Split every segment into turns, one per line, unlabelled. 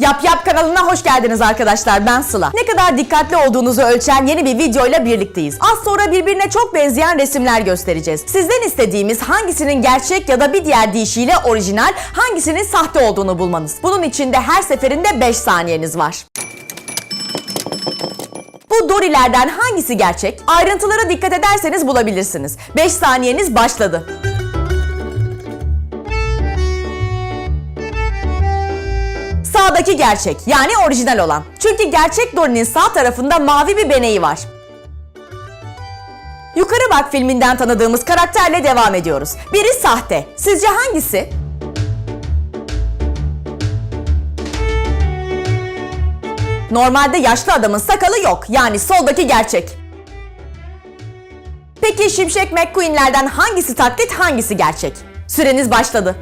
Yap Yap kanalına hoş geldiniz arkadaşlar ben Sıla. Ne kadar dikkatli olduğunuzu ölçen yeni bir videoyla birlikteyiz. Az sonra birbirine çok benzeyen resimler göstereceğiz. Sizden istediğimiz hangisinin gerçek ya da bir diğer deyişiyle orijinal, hangisinin sahte olduğunu bulmanız. Bunun için de her seferinde 5 saniyeniz var. Bu Dorilerden hangisi gerçek? Ayrıntılara dikkat ederseniz bulabilirsiniz. 5 saniyeniz başladı. Sağdaki gerçek yani orijinal olan. Çünkü gerçek Dory'nin sağ tarafında mavi bir beneği var. Yukarı Bak filminden tanıdığımız karakterle devam ediyoruz. Biri sahte. Sizce hangisi? Normalde yaşlı adamın sakalı yok. Yani soldaki gerçek. Peki Şimşek McQueen'lerden hangisi taklit hangisi gerçek? Süreniz başladı.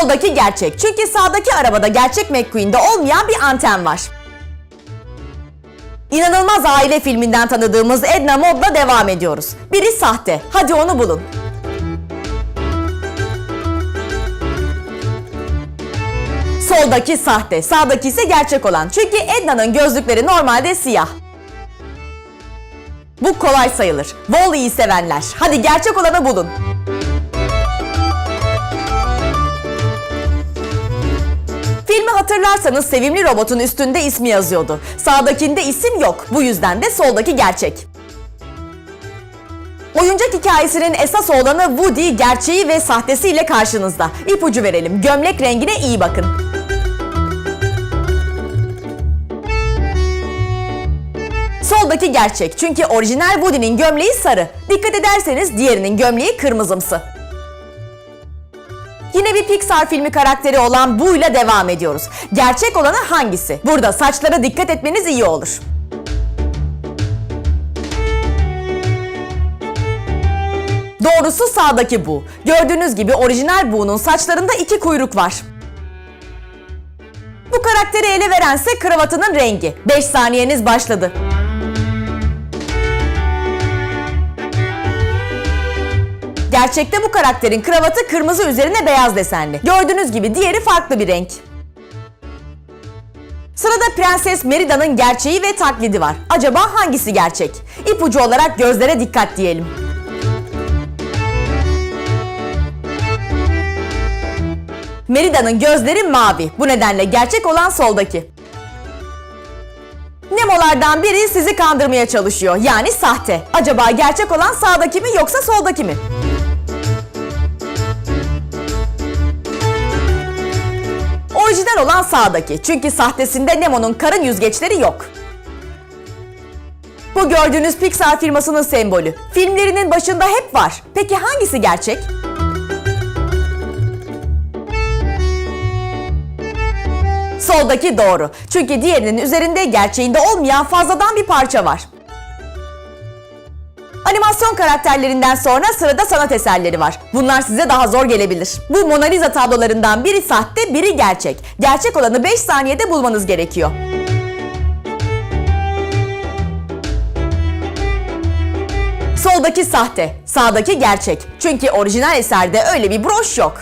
Soldaki gerçek. Çünkü sağdaki arabada gerçek McQueen'de olmayan bir anten var. İnanılmaz Aile filminden tanıdığımız Edna Mod'la devam ediyoruz. Biri sahte. Hadi onu bulun. Soldaki sahte, sağdaki ise gerçek olan. Çünkü Edna'nın gözlükleri normalde siyah. Bu kolay sayılır. Wall-E'yi sevenler. Hadi gerçek olanı bulun. Hatırlarsanız sevimli robotun üstünde ismi yazıyordu. Sağdakinde isim yok. Bu yüzden de soldaki gerçek. Oyuncak hikayesinin esas olanı Woody gerçeği ve sahtesiyle karşınızda. İpucu verelim. Gömlek rengine iyi bakın. Soldaki gerçek çünkü orijinal Woody'nin gömleği sarı. Dikkat ederseniz diğerinin gömleği kırmızımsı. Yine bir Pixar filmi karakteri olan Bu ile devam ediyoruz. Gerçek olanı hangisi? Burada saçlara dikkat etmeniz iyi olur. Doğrusu sağdaki bu. Gördüğünüz gibi orijinal Bu'nun saçlarında iki kuyruk var. Bu karakteri ele verense kravatının rengi. 5 saniyeniz başladı. Gerçekte bu karakterin kravatı kırmızı üzerine beyaz desenli. Gördüğünüz gibi diğeri farklı bir renk. Sırada Prenses Merida'nın gerçeği ve taklidi var. Acaba hangisi gerçek? İpucu olarak gözlere dikkat diyelim. Merida'nın gözleri mavi. Bu nedenle gerçek olan soldaki. Nemolardan biri sizi kandırmaya çalışıyor. Yani sahte. Acaba gerçek olan sağdaki mi yoksa soldaki mi? Orijinal olan sağdaki. Çünkü sahtesinde Nemo'nun karın yüzgeçleri yok. Bu gördüğünüz Pixar firmasının sembolü. Filmlerinin başında hep var. Peki hangisi gerçek? Soldaki doğru. Çünkü diğerinin üzerinde gerçeğinde olmayan fazladan bir parça var. Animasyon karakterlerinden sonra sırada sanat eserleri var. Bunlar size daha zor gelebilir. Bu Mona Lisa tablolarından biri sahte, biri gerçek. Gerçek olanı 5 saniyede bulmanız gerekiyor. Soldaki sahte, sağdaki gerçek. Çünkü orijinal eserde öyle bir broş yok.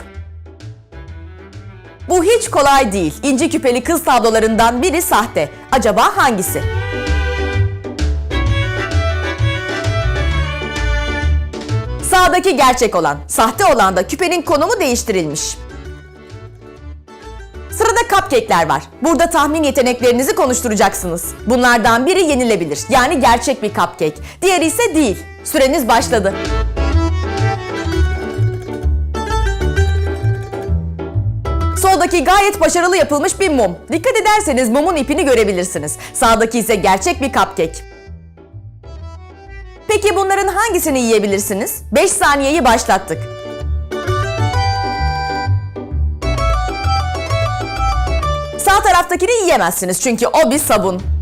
Bu hiç kolay değil. İnci küpeli kız tablolarından biri sahte. Acaba hangisi? Sağdaki gerçek olan, sahte olan da küpenin konumu değiştirilmiş. Sırada cupcake'ler var. Burada tahmin yeteneklerinizi konuşturacaksınız. Bunlardan biri yenilebilir. Yani gerçek bir cupcake. Diğeri ise değil. Süreniz başladı. Soldaki gayet başarılı yapılmış bir mum. Dikkat ederseniz mumun ipini görebilirsiniz. Sağdaki ise gerçek bir cupcake. Peki bunların hangisini yiyebilirsiniz? 5 saniyeyi başlattık. Sağ taraftakini yiyemezsiniz çünkü o bir sabun.